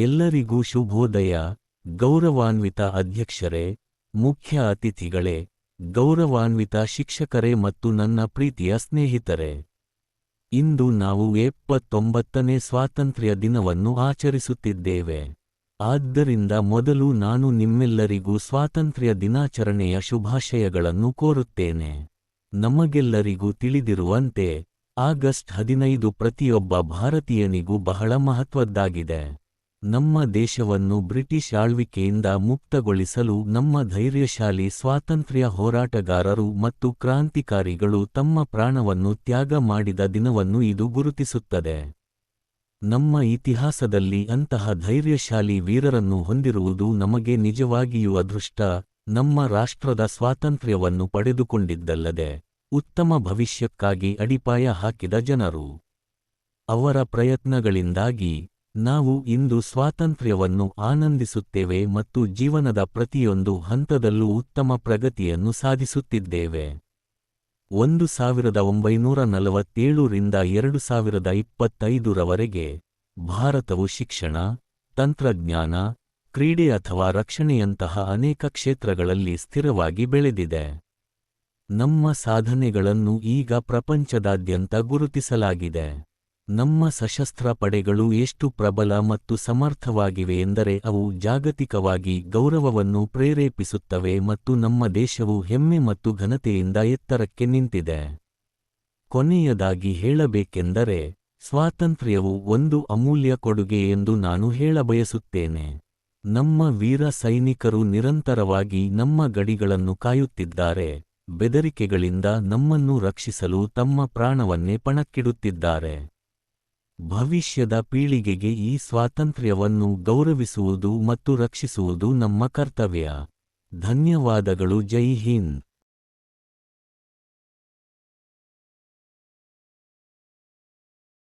ಎಲ್ಲರಿಗೂ ಶುಭೋದಯ. ಗೌರವಾನ್ವಿತ ಅಧ್ಯಕ್ಷರೇ, ಮುಖ್ಯ ಅತಿಥಿಗಳೇ, ಗೌರವಾನ್ವಿತ ಶಿಕ್ಷಕರೇ ಮತ್ತು ನನ್ನ ಪ್ರೀತಿಯ ಸ್ನೇಹಿತರೇ. ಇಂದು ನಾವು ಎಪ್ಪತ್ತೊಂಬತ್ತನೇ ಸ್ವಾತಂತ್ರ್ಯ ದಿನವನ್ನು ಆಚರಿಸುತ್ತಿದ್ದೇವೆ. ಆದ್ದರಿಂದ ಮೊದಲು ನಾನು ನಿಮ್ಮೆಲ್ಲರಿಗೂ ಸ್ವಾತಂತ್ರ್ಯ ದಿನಾಚರಣೆಯ ಶುಭಾಶಯಗಳನ್ನು ಕೋರುತ್ತೇನೆ. ನಮಗೆಲ್ಲರಿಗೂ ತಿಳಿದಿರುವಂತೆ, ಆಗಸ್ಟ್ ಹದಿನೈದು ಪ್ರತಿಯೊಬ್ಬ ಭಾರತೀಯನಿಗೂ ಬಹಳ ಮಹತ್ವದ್ದಾಗಿದೆ. ನಮ್ಮ ದೇಶವನ್ನು ಬ್ರಿಟಿಷ್ ಆಳ್ವಿಕೆಯಿಂದ ಮುಕ್ತಗೊಳಿಸಲು ನಮ್ಮ ಧೈರ್ಯಶಾಲಿ ಸ್ವಾತಂತ್ರ್ಯ ಹೋರಾಟಗಾರರು ಮತ್ತು ಕ್ರಾಂತಿಕಾರಿಗಳು ತಮ್ಮ ಪ್ರಾಣವನ್ನು ತ್ಯಾಗ ಮಾಡಿದ ದಿನವನ್ನು ಇದು ಗುರುತಿಸುತ್ತದೆ. ನಮ್ಮ ಇತಿಹಾಸದಲ್ಲಿ ಅಂತಹ ಧೈರ್ಯಶಾಲಿ ವೀರರನ್ನು ಹೊಂದಿರುವುದು ನಮಗೆ ನಿಜವಾಗಿಯೂ ಅದೃಷ್ಟ. ನಮ್ಮ ರಾಷ್ಟ್ರದ ಸ್ವಾತಂತ್ರ್ಯವನ್ನು ಪಡೆದುಕೊಂಡಿದ್ದಲ್ಲದೆ, ಉತ್ತಮ ಭವಿಷ್ಯಕ್ಕಾಗಿ ಅಡಿಪಾಯ ಹಾಕಿದ ಜನರು. ಅವರ ಪ್ರಯತ್ನಗಳಿಂದಾಗಿ ನಾವು ಇಂದು ಸ್ವಾತಂತ್ರ್ಯವನ್ನು ಆನಂದಿಸುತ್ತೇವೆ ಮತ್ತು ಜೀವನದ ಪ್ರತಿಯೊಂದು ಹಂತದಲ್ಲೂ ಉತ್ತಮ ಪ್ರಗತಿಯನ್ನು ಸಾಧಿಸುತ್ತಿದ್ದೇವೆ. ಒಂದು ಸಾವಿರದ ಒಂಬೈನೂರ ನಲವತ್ತೇಳು ರಿಂದ ಎರಡು ಸಾವಿರದ ಇಪ್ಪತ್ತೈದರವರೆಗೆ ಭಾರತವು ಶಿಕ್ಷಣ, ತಂತ್ರಜ್ಞಾನ, ಕ್ರೀಡೆ ಅಥವಾ ರಕ್ಷಣೆಯಂತಹ ಅನೇಕ ಕ್ಷೇತ್ರಗಳಲ್ಲಿ ಸ್ಥಿರವಾಗಿ ಬೆಳೆದಿದೆ. ನಮ್ಮ ಸಾಧನೆಗಳನ್ನು ಈಗ ಪ್ರಪಂಚದಾದ್ಯಂತ ಗುರುತಿಸಲಾಗಿದೆ. ನಮ್ಮ ಸಶಸ್ತ್ರ ಪಡೆಗಳು ಎಷ್ಟು ಪ್ರಬಲ ಮತ್ತು ಸಮರ್ಥವಾಗಿವೆ ಎಂದರೆ ಅವು ಜಾಗತಿಕವಾಗಿ ಗೌರವವನ್ನು ಪ್ರೇರೇಪಿಸುತ್ತವೆ ಮತ್ತು ನಮ್ಮ ದೇಶವು ಹೆಮ್ಮೆ ಮತ್ತು ಘನತೆಯಿಂದ ಎತ್ತರಕ್ಕೆ ನಿಂತಿದೆ. ಕೊನೆಯದಾಗಿ ಹೇಳಬೇಕೆಂದರೆ, ಸ್ವಾತಂತ್ರ್ಯವು ಒಂದು ಅಮೂಲ್ಯ ಕೊಡುಗೆ ಎಂದು ನಾನು ಹೇಳಬಯಸುತ್ತೇನೆ. ನಮ್ಮ ವೀರ ಸೈನಿಕರು ನಿರಂತರವಾಗಿ ನಮ್ಮ ಗಡಿಗಳನ್ನು ಕಾಯುತ್ತಿದ್ದಾರೆ, ಬೆದರಿಕೆಗಳಿಂದ ನಮ್ಮನ್ನು ರಕ್ಷಿಸಲು ತಮ್ಮ ಪ್ರಾಣವನ್ನೇ ಪಣಕ್ಕಿಡುತ್ತಿದ್ದಾರೆ. ಭವಿಷ್ಯದ ಪೀಳಿಗೆಗೆ ಈ ಸ್ವಾತಂತ್ರ್ಯವನ್ನು ಗೌರವಿಸುವುದು ಮತ್ತು ರಕ್ಷಿಸುವುದು ನಮ್ಮ ಕರ್ತವ್ಯ. ಧನ್ಯವಾದಗಳು ಜೈ ಹಿಂದ್.